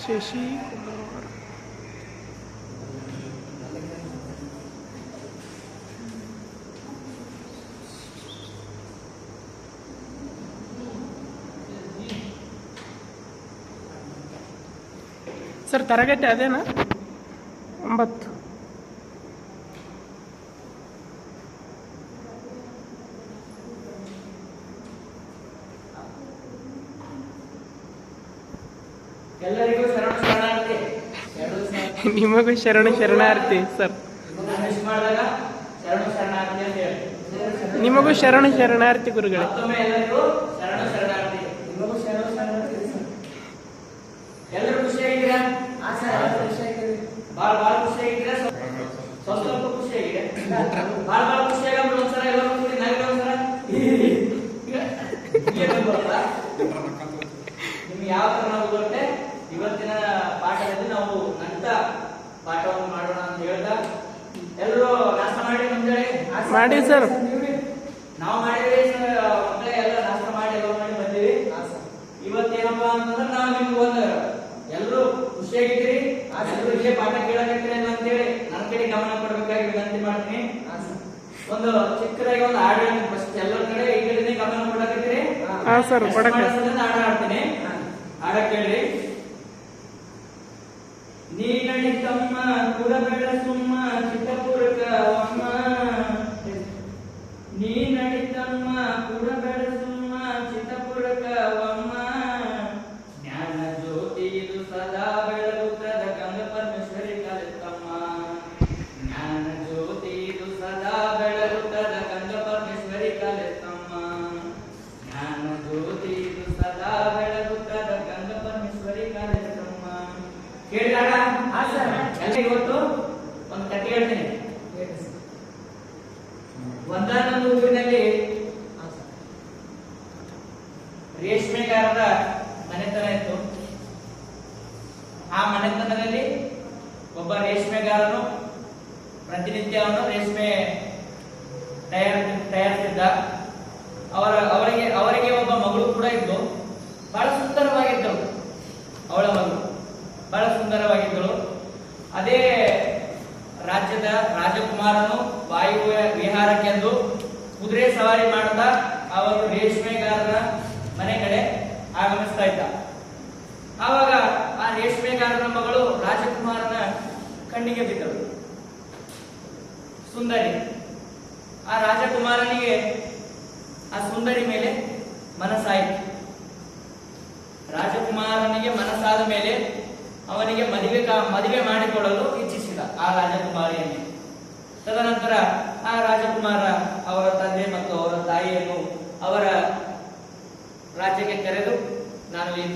Shashi Kumar sir ತರಗತಿ ಅದೇನಾ ಒಂಬತ್ತು ಎಲ್ಲರಿಗೂ ಶರಣ ತರಗತಿ ಅದೇನಾ? ಒಂಬತ್ತು. ನಿಮಗೂ ಶರಣ ಶರಣಾರ್ಥಿ ಸರ್. ನಿಮಗೂ ಶರಣ ಶರಣಾರ್ಥಿ ಗುರುಗಳೇ ಮತ್ತೊಮ್ಮೆ ಎಲ್ಲರಿಗೂ ಶರಣ ಶರಣಾರ್ಥಿ ಎಲ್ಲರೂ ಖುಷಿಯಾಗಿದ್ದೀರಾ ಬಾಳ ಬಾಳ ಖುಷಿಯಾಗಿದ್ದೀರಾ ಸ್ವಲ್ಪ ಸ್ವಲ್ಪ ಸ್ವಲ್ಪ ಖುಷಿಯಾಗಿದೆ ಬಾಳ ಬಾಳ ಖುಷಿಯಾಗ ಒಂದ್ಸಲ ಎಲ್ಲರೂ ಕೂಡಿ ನಾವಿರೋ ಒಂದ್ಸಲ ಏನು ಗೊತ್ತಾ? ನಿಮ್ಗೆ ಯಾವ ತರ ನಾವು ಬರುತ್ತೆ ಇವತ್ತಿನ ಪಾಠದಲ್ಲಿ ನಾವು ನಂತ ಪಾಠವನ್ನು ಮಾಡೋಣ ಅಂತ ಹೇಳ್ತಾ ಎಲ್ಲರೂ ನಾಷ್ಟ ಮಾಡಿ ಮುಂಜಾನೆ ಮಾಡಿ ಸರ್. ನಾವು ಮಾಡಿದ್ವಿ ಮಕ್ಕಳೇ ಎಲ್ಲ ನಾಷ್ಟ ಮಾಡಿ ಎಲ್ಲ ಮಾಡಿ ಬಂದಿವಿ. ಇವತ್ತೇನಪ್ಪಾ ಅಂತಂದ್ರೆ ನಾವು ನಿಮ್ಗೆ ಒಂದು ಎಲ್ಲರೂ ಖುಷಿಯಾಗಿದ್ರಿ ಎಲ್ಲರೂ ಇಲ್ಲೇ ಪಾಠ ಕೇಳಕತ್ತೀರಿ ಅಂತೇಳಿ ನನ್ನ ಕಡೆ ಗಮನ ಕೊಡಬೇಕಾಗಿ ವಿನಂತಿ ಮಾಡ್ತೀನಿ. ಒಂದು ಚಿಕ್ಕದಾಗಿ ಒಂದು ಹಾಡು ಹೇಳ್ತೀನಿ ಫಸ್ಟ್ ಎಲ್ಲರ ಕಡೆ ಈ ಕಡೆನೇ ಗಮನ ಕೊಡಕತ್ತೀರಿ. ಹಾ. ಸರ್ ಕೊಡಕ್ಕೆ. ಹಾಡ ಹಾಡ್ತೀನಿ. ಹಾಡ ಕೇಳ್ರಿ ನೀ ತಮ್ಮ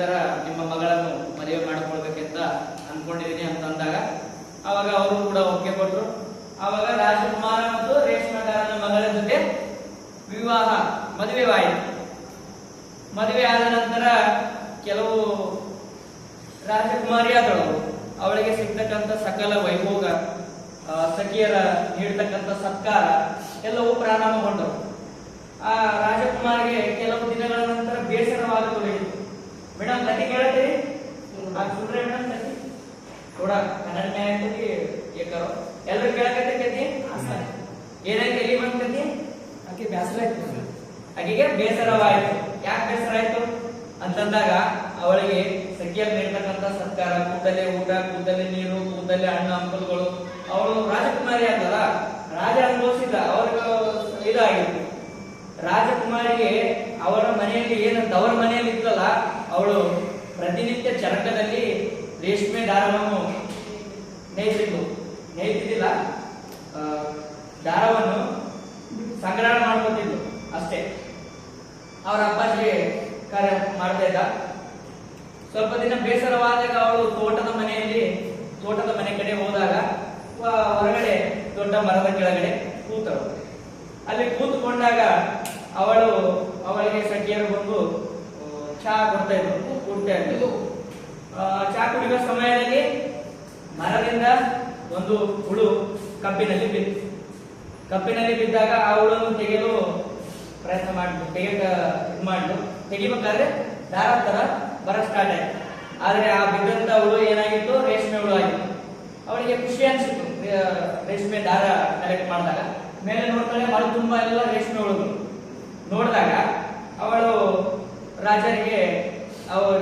ತರ ನಿಮ್ಮ ಮಗಳನ್ನು ಮದುವೆ ಮಾಡಿಕೊಳ್ಬೇಕಂತ ಅನ್ಕೊಂಡಿದ್ದೀನಿ ಅಂತ ಅಂದಾಗ, ಅವಾಗ ಅವರು ಕೂಡ ಒಪ್ಪಿಗೆ ಕೊಟ್ರು. ಅವಾಗ ರಾಜಕುಮಾರ ಮತ್ತು ರೇಷ್ಮೆಗಾರನ ಮಗಳ ಜೊತೆ ವಿವಾಹ, ಮದುವೆವಾಯಿತು. ಮದುವೆ ಆದ ನಂತರ ಕೆಲವು ರಾಜಕುಮಾರಿ ಆದಳು ಅವಳಿಗೆ ಸಿಗ್ತಕ್ಕಂಥ ಸಕಲ ವೈಭೋಗ ಸಖಿಯರ ನೀಡ್ತಕ್ಕಂಥ ಸತ್ಕಾರ ಎಲ್ಲವೂ ಪ್ರಾರಂಭಗೊಂಡವು. ಆ ರಾಜಕುಮಾರಿಗೆ ಕೆಲವು ದಿನಗಳ ನಂತರ ಬೇಸರವಾಗತೊಡಗಿತು ಮೇಡಮ್ ಕತಿ ಕೇಳತ್ತೀರಿ? ಆ ಸುಡ್ರೆ ಮೇಡಮ್ ಕತಿ ನೋಡ ಕನ್ನಡ ನ್ಯಾಯ ಕತಿ ಏಕರು. ಎಲ್ಲರೂ ಕೇಳಕತ್ತೆ ಕತಿ ಏನಾಯ್ತು ಎಲ್ಲಿ ಬಂದ್ ಕತಿ ಆಕೆ ಬೇಸರ ಆಯ್ತು ಆಕೆಗೆ ಬೇಸರವಾಯಿತು. ಯಾಕೆ ಬೇಸರ ಆಯ್ತು ಅಂತಂದಾಗ ಅವಳಿಗೆ ಸಖಿಯಲ್ಲಿ ನೀಡ್ತಕ್ಕಂಥ ಸರ್ಕಾರ ಕೂದಲೇ ಊಟ ಕೂದಲೇ ನೀರು ಕೂದಲೇ ಹಣ್ಣು ಹಂಪಲುಗಳು ಅವಳು ರಾಜಕುಮಾರಿ ಅಂತಲ್ಲ ರಾಜ ಅನುಭವಿಸಿದ ಅವ್ರಿಗೆ ಇದಾಗಿತ್ತು. ರಾಜಕುಮಾರಿಗೆ ಅವರ ಮನೆಯಲ್ಲಿ ಏನಂತ, ಅವರ ಮನೆಯಲ್ಲಿ ಇತ್ತಲ್ಲ ಅವಳು ಪ್ರತಿನಿತ್ಯ ಚರಕದಲ್ಲಿ ರೇಷ್ಮೆ ದಾರವನ್ನು ನೇಯ್ತಿದ್ದು ನೇಯ್ತಿದ್ದಿಲ್ಲ ದಾರವನ್ನು ಸಂಗ್ರಹ ಮಾಡ್ಕೊತಿದ್ಲು ಅಷ್ಟೇ. ಅವರ ಅಪ್ಪಾಜಿ ಕಾರ್ಯ ಮಾಡ್ತಾ ಇದ್ದ. ಸ್ವಲ್ಪ ದಿನ ಬೇಸರವಾದಾಗ ಅವಳು ತೋಟದ ಮನೆಯಲ್ಲಿ, ತೋಟದ ಮನೆ ಕಡೆ ಹೋದಾಗ ಹೊರಗಡೆ ದೊಡ್ಡ ಮರದ ಕೆಳಗಡೆ ಕೂತಳು. ಅಲ್ಲಿ ಕೂತುಕೊಂಡಾಗ ಅವಳು ಅವಳಿಗೆ ಸಖಿಯರು ಬಂದು ಚಹಾ ಕೊಡ್ತಾ ಇದ್ರು ಕೊಡ್ತಾ ಇದ್ರು. ಚಹಾ ಕುಡಿಯುವ ಸಮಯದಲ್ಲಿ ಮರದಿಂದ ಒಂದು ಹುಳು ಕಬ್ಬಿನಲ್ಲಿ ಬಿತ್ತು ಕಬ್ಬಿನಲ್ಲಿ ಬಿದ್ದಾಗ ಆ ಹುಳನ್ನು ತೆಗೆಯಲು ಪ್ರಯತ್ನ ಮಾಡಿದ್ರು ತೆಗೆಯಕ ಇದು ಮಾಡಿದ್ರು ತೆಗಿಬೇಕಾದ್ರೆ ದಾರ ತರ ಬರ ಸ್ಟಾರ್ಟ್ ಆಯ್ತು. ಆದ್ರೆ ಆ ಬಿದ್ದಂತ ಹುಳು ಏನಾಗಿತ್ತು? ರೇಷ್ಮೆ ಹುಳು ಆಗಿತ್ತು. ಅವಳಿಗೆ ಖುಷಿ ಅನಿಸಿತು ರೇಷ್ಮೆ ದಾರ ಕಲೆಕ್ಟ್ ಮಾಡಿದಾಗ. ಮೇಲೆ ನೋಡ್ತಾಳೆ ಮಳೆ ತುಂಬಾ ಎಲ್ಲ ರೇಷ್ಮೆ ಹುಳುಗಳು. ನೋಡಿದಾಗ ಅವಳು ರಾಜರಿಗೆ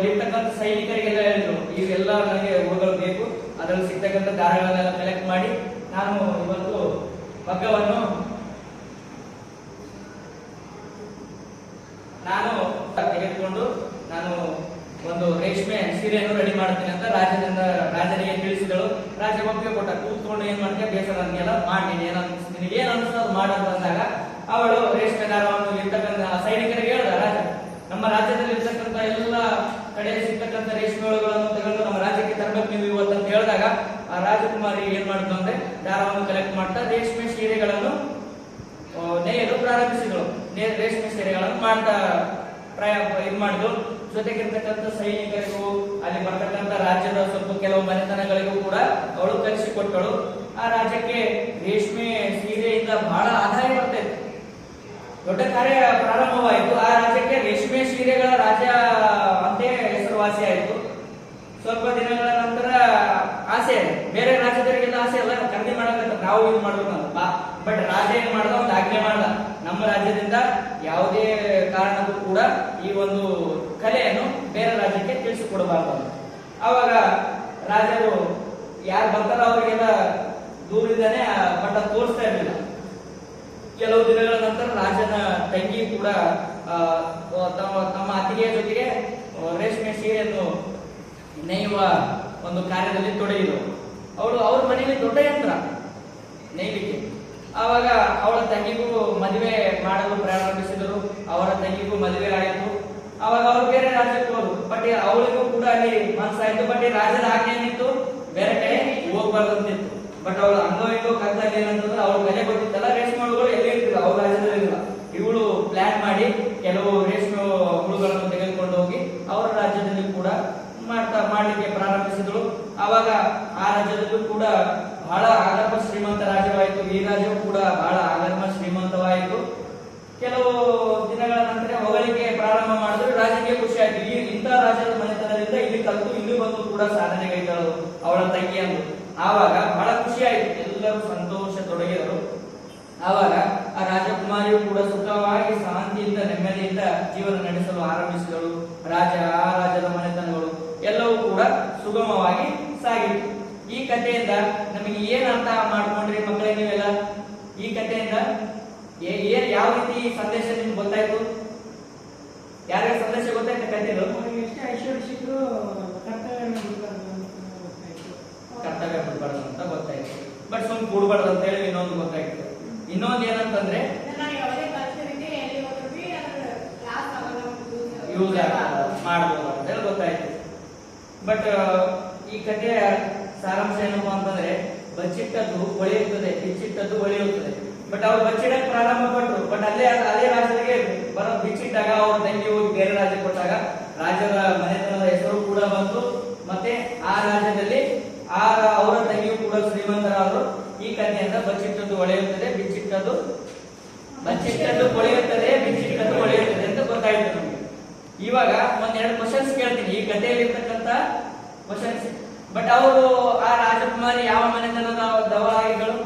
ಇರ್ತಕ್ಕಂಥ ಸೈನಿಕರಿಗೆಲ್ಲ ಹೇಳಿದ್ರು ಇವೆಲ್ಲ ನನಗೆ ಹೂಗಳು ಬೇಕು, ಅದರಲ್ಲಿ ಸಿಗ್ತಕ್ಕಂಥ ದಾರಗಳನ್ನೆಲ್ಲ ಕಲೆಕ್ಟ್ ಮಾಡಿ, ನಾನು ಇವತ್ತು ಮಗ್ಗವನ್ನು ನಾನು ತೆಗೆದುಕೊಂಡು, ನಾನು ಒಂದು ರೇಷ್ಮೆ ಸೀರೆಯನ್ನು ರೆಡಿ ಮಾಡ್ತೀನಿ ಅಂತ ರಾಜನಿಂದ ರಾಜನಿಗೆ ತಿಳಿಸಿದಳು. ರಾಜ ಒಪ್ಪಿಗೆ ಕೊಟ್ಟ, ಕೂತ್ಕೊಂಡು ಏನ್ ಮಾಡ್ತೀಯ? ಬೇಸರ ನನಗೆಲ್ಲ ಮಾಡಿ ಏನ್ ಅನ್ಸ್ ನಿನಗೆ ಏನ್ ಮಾಡು ಅಂತ ಅಂದಾಗ ಅವಳು ರೇಷ್ಮೆ ದಾರವನ್ನು ಇರ್ತಕ್ಕಂತಹ ಸೈನಿಕರಿಗೆ ಹೇಳ್ದ ರಾಜ ನಮ್ಮ ರಾಜ್ಯದಲ್ಲಿ ಇರ್ತಕ್ಕಂಥ ಎಲ್ಲ ಕಡೆ ಸಿಗ್ತಕ್ಕಂಥ ರೇಷ್ಮೆ ಹುಳುಗಳನ್ನು ತಗೊಂಡು ನಮ್ಮ ರಾಜ್ಯಕ್ಕೆ ತರಬೇಕು ನೀವು ಇವತ್ತು ಅಂತ ಹೇಳಿದಾಗ ಆ ರಾಜಕುಮಾರಿ ಏನ್ ಮಾಡಿದ್ರು ಅಂದ್ರೆ ದಾರವನ್ನು ಕಲೆಕ್ಟ್ ಮಾಡ್ತಾ ರೇಷ್ಮೆ ಸೀರೆಗಳನ್ನು ನೇಯಲು ಪ್ರಾರಂಭಿಸಿದಳು. ರೇಷ್ಮೆ ಸೀರೆಗಳನ್ನು ಮಾಡ್ತಾ ಪ್ರಯ, ಇದು ಮಾಡಿದ್ರು ಜೊತೆಗಿರ್ತಕ್ಕಂಥ ಸೈನಿಕರಿಗೂ ಅಲ್ಲಿ ಬರ್ತಕ್ಕಂಥ ರಾಜ್ಯದ ಸ್ವಲ್ಪ ಕೆಲವು ಮನೆತನಗಳಿಗೂ ಕೂಡ ಅವಳು ಕಲಿಸಿಕೊಟ್ಟಳು. ಆ ರಾಜ್ಯಕ್ಕೆ ರೇಷ್ಮೆ ಸೀರೆಯಿಂದ ಬಹಳ ಆದಾಯ ಬರ್ತಾ ಇತ್ತು ದೊಡ್ಡ ಕಾರ್ಯ ಪ್ರಾರಂಭವಾಯಿತು. ಆ ರಾಜ್ಯಕ್ಕೆ ರೇಷ್ಮೆ ಸೀರೆಗಳ ರಾಜ್ಯ ಅಂತೇ ಹೆಸರುವಾಸಿ ಆಯಿತು. ಸ್ವಲ್ಪ ದಿನಗಳ ನಂತರ ಆಸೆ ಬೇರೆ ರಾಜ್ಯದವರಿಗೆಲ್ಲ ಆಸೆ ಅಲ್ಲ ಖರೀದಿ ಮಾಡಬೇಕಂತ ನಾವು ಇದು ಮಾಡ್ಬೇಕಂತ ಬಟ್ ರಾಜ ಏನ್ ಮಾಡ್ದ? ಒಂದು ಆಜ್ಞೆ ಮಾಡ್ದ. ನಮ್ಮ ರಾಜ್ಯದಿಂದ ಯಾವುದೇ ಕಾರಣಕ್ಕೂ ಕೂಡ ಈ ಒಂದು ಕಲೆಯನ್ನು ಬೇರೆ ರಾಜ್ಯಕ್ಕೆ ತಿಳಿಸಿಕೊಡಬಾರ್ದು ಅವಾಗ ರಾಜರು ಯಾರು ಬರ್ತಾರೋ ಅವರಿಗೆಲ್ಲ ದೂರಿದ್ದಾನೆ ಪಟ್ಟ ತೋರಿಸ್ತಾ ಇರಲಿಲ್ಲ ಕೆಲವು ದಿನಗಳ ನಂತರ ರಾಜನ ತಂಗಿ ಕೂಡ ತಮ್ಮ ತಮ್ಮ ಅತಿಥಿಯ ಜೊತೆಗೆ ರೇಷ್ಮೆ ಸೀರೆಯನ್ನು ನೇಯುವ ಒಂದು ಕಾರ್ಯದಲ್ಲಿ ತೊಡಗಿದರು ಅವಳು ಅವ್ರ ಮನೆಯಲ್ಲಿ ದೊಡ್ಡ ಯಂತ್ರ ನೇಯ್ಲಿಕ್ಕೆ. ಆವಾಗ ಅವಳ ತಂಗಿಗೂ ಮದುವೆ ಮಾಡಲು ಪ್ರಾರಂಭಿಸಿದರು. ಅವರ ತಂಗಿಗೂ ಮದುವೆ ಆಯಿತು. ಅವಾಗ ಅವರು ಬೇರೆ ರಾಜ್ಯಕ್ಕೆ ಹೋದ್ರು. ಬಟ್ ಅವಳಿಗೂ ಕೂಡ ಅಲ್ಲಿ ಮನಸ್ಸಾಯ್ತು. ಬಟ್ ರಾಜ್ಯದ ಆಜ್ಞೆ ಏನಿತ್ತು ಬೇರೆ ಕಡೆ ಹೋಗ್ಬಾರ್ದಂತಿತ್ತು. ಬಟ್ ಅವಳು ಹಂಗೋ ಹಿಂಗೋ ಕರ್ದಾಗ ಏನಂತಂದ್ರೆ, ಅವಳು ಕಲೆ ಗೊತ್ತಿತ್ತಲ್ಲ ರೇಷ್ಮೆ ಎಲ್ಲಿ ಇರ್ತಿಲ್ಲ ಅವ್ರ ರಾಜ್ಯದಲ್ಲಿ ಇವಳು ಪ್ಲಾನ್ ಮಾಡಿ ಕೆಲವು ರೇಷ್ಮೆ ಹುಳುಗಳನ್ನು ತೆಗೆದುಕೊಂಡು ಹೋಗಿ ಅವರ ರಾಜ್ಯದಲ್ಲಿ ಕೂಡ ಮಾಡ್ತಾ, ಮಾಡ್ಲಿಕ್ಕೆ ಪ್ರಾರಂಭಿಸಿದಳು. ಆವಾಗ ಆ ರಾಜ್ಯದಲ್ಲೂ ಕೂಡ ಬಹಳ ಆಗರ್ಭ ಶ್ರೀಮಂತ ರಾಜ್ಯವಾಯಿತು. ಈ ರಾಜ್ಯವೂ ಕೂಡ ಬಹಳ ಆಗರ್ಭ ಶ್ರೀಮಂತವಾಯಿತು. ಕೆಲವು ದಿನಗಳ ನಂತರ ಹೊಗಳಿಕೆ ಪ್ರಾರಂಭ ಮಾಡಿದ್ರು. ರಾಜನಿಗೆ ಖುಷಿ ಈ ಇಂಥ ರಾಜ್ಯದ ಮನೆತನದಿಂದ ಇಲ್ಲಿ ಕಲಿತು, ಇಲ್ಲಿ ಬಂದು ಕೂಡ ಸಾಧನೆಗೈದಳು ಅವಳ ತಂಗಿ ಅಂದು ಆವಾಗ ಬಹಳ ಖುಷಿ ಆಯ್ತು. ಎಲ್ಲರೂ ಸಂತೋಷ ತೊಡಗಿದರು ಆವಾಗ ಆ ಕೂಡ ಸುಖವಾಗಿ ಶಾಂತಿಯಿಂದ ನೆಮ್ಮದಿಯಿಂದ ಜೀವನ ನಡೆಸಲು ಆರಂಭಿಸಿದಳು. ರಾಜ ಆ ರಾಜರ ಮನೆತನಗಳು ಎಲ್ಲವೂ ಕೂಡ ಸುಗಮವಾಗಿ ಸಾಗಿತ್ತು. ಈ ಕಥೆಯಿಂದ ನಮಗೆ ಏನ್ ಅರ್ಥ ಮಾಡ್ಕೊಂಡ್ರಿ ಮಕ್ಕಳೇ ನೀವೆಲ್ಲ? ಈ ಕಥೆಯಿಂದ ಏನ್ ಯಾವ ರೀತಿ ಸಂದೇಶ ನಿಮ್ಗೆ ಗೊತ್ತಾಯ್ತು? ಯಾರ್ಯಾರ ಸಂದೇಶ ಗೊತ್ತಾಯ್ತು ಕಥೆದು? ಕರ್ತವ್ಯ ಬಿಡಬಾರ್ದು ಅಂತ ಗೊತ್ತಾಯ್ತು. ಬಟ್ ಸುಮ್ ಕೂಡಬಾರ್ದು ಅಂತ ಹೇಳಿ ಇನ್ನೊಂದು ಗೊತ್ತಾಯ್ತು. ಇನ್ನೊಂದು ಏನಂತಂದ್ರೆ ನಾವು ಯಾವುದೇ ಪರಿಸ್ಥಿತಿಗೆ ಎಲ್ಲಿ ಹೋದ್ರೂ ಬಿ ಅದ್ರ ಲಾಸ್ ಆಗಲ್ಲ ಯೂಸ್ ಮಾಡ್ಬೋದು ಅಂತ ಹೇಳಿ ಗೊತ್ತಾಯ್ತು. ಬಟ್ ಈ ಕಥೆಯ ಸಾರಾಂಶ ಏನಪ್ಪ ಅಂತಂದ್ರೆ, ಬಚ್ಚಿಟ್ಟದ್ದು ಹೊಳೆಯುತ್ತದೆ ಬಿಚ್ಚಿಟ್ಟದ್ದು ಹೊಳೆಯುತ್ತದೆ ಬಟ್ ಅವ್ರು ಬಚ್ಚಿಡಕ್ಕೆ ಪ್ರಾರಂಭ ಪಟ್ಟರು ಬಟ್ ಅಲ್ಲೇ, ಅದೇ ರಾಜ್ಯಕ್ಕೆ ಬರೋ ಬಿಚ್ಚಿಟ್ಟಾಗ ಅವ್ರ ತಂಗಿ ಹೋಗಿ ಬೇರೆ ರಾಜ್ಯಕ್ಕೆ ಕೊಟ್ಟಾಗ ರಾಜ್ಯದ ಮನೆತನದ ಹೆಸರು ಕೂಡ ಬಂತು. ಮತ್ತೆ ಆ ರಾಜ್ಯದಲ್ಲಿ ಆ ಅವರ ತಂಗಿಯು ಕೂಡ ಶ್ರೀಮಂತರಾದರು. ಈ ಕಥೆಯಿಂದ ಬಚ್ಚಿಟ್ಟದ್ದು ಹೊಳೆಯುತ್ತದೆ ಬಿಚ್ಚಿಟ್ಟದ್ದು ಬಚ್ಚಿಟ್ಟದ್ದು ಹೊಳೆಯುತ್ತದೆ ಬಿಚ್ಚಿಟ್ಟದ್ದು ಹೊಳೆಯುತ್ತದೆ ಅಂತ ಗೊತ್ತಾಯ್ತು ನಮಗೆ. ಇವಾಗ ಒಂದೆರಡು ಕ್ವಶನ್ಸ್ ಕೇಳ್ತೀನಿ. ಈ ಕಥೆಯಲ್ಲಿ ಇರ್ತಕ್ಕಂತ ಕ್ವಶನ್ಸ್ ಬಟ್ ಅವರು ಆ ರಾಜಕುಮಾರಿ ಯಾವ ಮನೆತನದ ದವಾಗಿಗಳು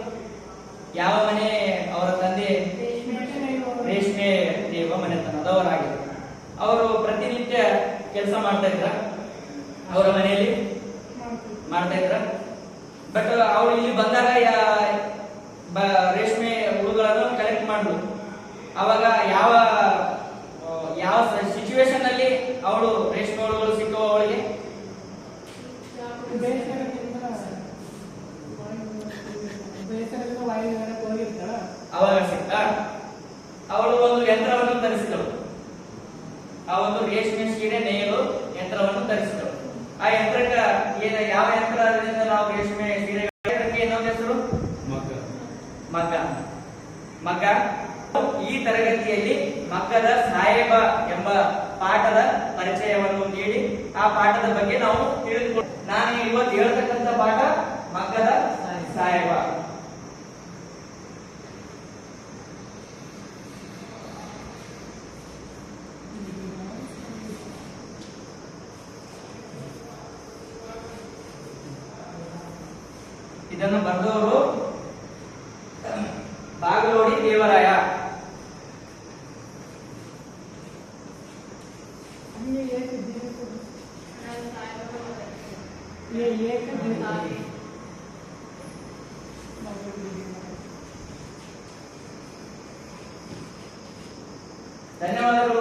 ಯಾವ ಮನೆ ಅವರ ತಂದೆ? ರೇಷ್ಮೆ ದೇವ ಮನೆತನದವರಾಗಿದ್ದರು ಅವರು ಪ್ರತಿನಿತ್ಯ ಕೆಲಸ ಮಾಡ್ತಾ ಇದ್ರ? ಅವರ ಮನೆಯಲ್ಲಿ ಮಾಡ್ತಾ ಇದ್ರ? ಬಟ್ ಅವ್ರು ಇಲ್ಲಿ ಬಂದಾಗ ರೇಷ್ಮೆ ಹುಳುಗಳನ್ನು ಕಲೆಕ್ಟ್ ಮಾಡಿದ್ರು ಅವಾಗ ಯಾವ ಯಾವ ಸಿಚುವೇಶನ್ ಅಲ್ಲಿ ಅವಳು ರೇಷ್ಮೆ ಹುಳುಗಳು ಸಿಕ್ಕವು ಅವಳಿಗೆ? ಅವಾಗ ಸಿಕ್ಕ ಅವಳು ಒಂದು ಯಂತ್ರವನ್ನು ಧರಿಸಿದಳು. ಆ ಒಂದು ರೇಷ್ಮೆ ಸೀರೆ ನೇಯಲು ಯಂತ್ರವನ್ನು ಧರಿಸಿದಳು. ಆ ಯಂತ್ರಕ್ಕ ಏನ ಯಾವ ಯಂತ್ರದಿಂದ ನಾವು ರೇಷ್ಮೆ ಸೀರೆ ಅದಕ್ಕೆ ಇನ್ನೊಂದು ಹೆಸರು? ಮಗ್ಗ. ಮಗ್ಗ. ಈ ತರಗತಿಯಲ್ಲಿ ಮಕ್ಕದ ಸಾಹೇಬ ಎಂಬ ಪಾಠದ ಪರಿಚಯವನ್ನು ನೀಡಿ ಆ ಪಾಠದ ಬಗ್ಗೆ ನಾವು ತಿಳಿದುಕೊಂಡು ನಾನು ಇವತ್ತು ಹೇಳ್ತಕ್ಕಂಥ ಪಾಠ ಮಗ್ಗದ ಸಾಹೇಬ ధన్యవాదాలు